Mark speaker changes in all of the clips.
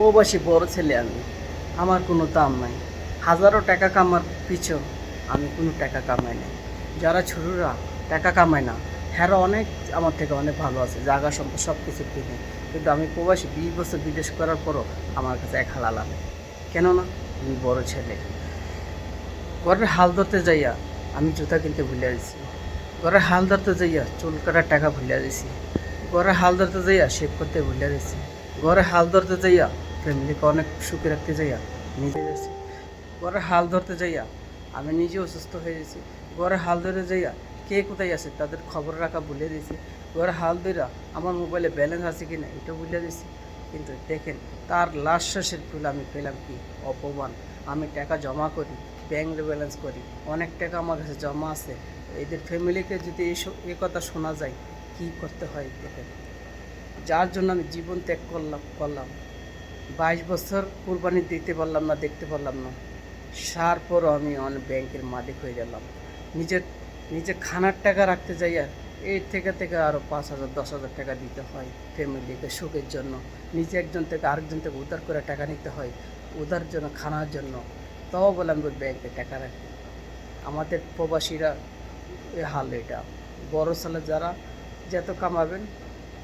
Speaker 1: প্রবাসী বড় ছেলে আমি। আমার কোনো দাম নাই। হাজারো টাকা কামার পিছু আমি কোনো টাকা কামাই নাই। যারা ছোটরা টাকা কামায় না হ্যাঁ অনেক আমার থেকে অনেক ভালো আছে, জায়গা সম্পদ সব কিছু কিনে। কিন্তু আমি প্রবাসী, বিশ বছর বিদেশ করার পরও আমার কাছে এক হাল আলাদা কেননা আমি বড় ছেলে। ঘরের হাল ধরতে যাইয়া আমি জুতা কিনতে ভুলে গেছি। ঘরের হাল ধরতে যাইয়া চুল কাটার টাকা ভুলে গেছি। ঘরে হাল ধরতে যাইয়া শেভ করতে ভুলে গেছি। ঘরে হাল ধরতে যাইয়া ফ্যামিলিকে অনেক সুখে রাখতে যাইয়া নিজে গেছি ঘরে হাল ধরতে যাইয়া, আমি নিজে অসুস্থ হয়ে গেছি। ঘরে হাল ধরে যাইয়া কে কোথায় আছে তাদের খবর রাখা ভুলে দিয়েছি ঘরে হাল ধরা আমার মোবাইলে ব্যালেন্স আছে কি না এটা ভুলে দিয়েছি কিন্তু দেখেন, তার লাস্ট শেষের ফুল আমি পেলাম কি? অপমান। আমি টাকা জমা করি ব্যাংক ব্যালেন্স করি, অনেক টাকা আমার কাছে জমা আছে। এদের ফ্যামিলিকে যদি এইসব এ কথা শোনা যায়, কি করতে হয় দেখেন। যার জন্য আমি জীবন ত্যাগ করলাম করলাম। বাইশ বছর কুরবানি দিতে পারলাম না, দেখতে পারলাম না। সার পরও আমি অনেক ব্যাংকের মালিক হয়ে গেলাম। নিজের নিজের খানার টাকা রাখতে যাই আর এর থেকে থেকে আরও পাঁচ হাজার, দশ হাজার টাকা দিতে হয় ফ্যামিলিকে সুখের জন্য। নিজে একজন থেকে আরেকজন থেকে উদ্ধার করে টাকা নিতে হয় উধার জন্য, খানার জন্য। তাও বলে আমি ব্যাংকে টাকা রাখি। আমাদের প্রবাসীরা এ হাল এটা। বড় সালে যারা যত কামাবেন,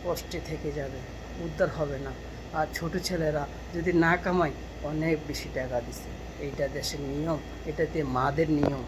Speaker 1: কষ্টে থেকে যাবে, উদ্ধার হবে না। আর ছোট ছেলেরা যদি না কামায় অনেক বেশি টাকা দিছে। এইটা দেশের নিয়ম, এটাতে মাদের নিয়ম।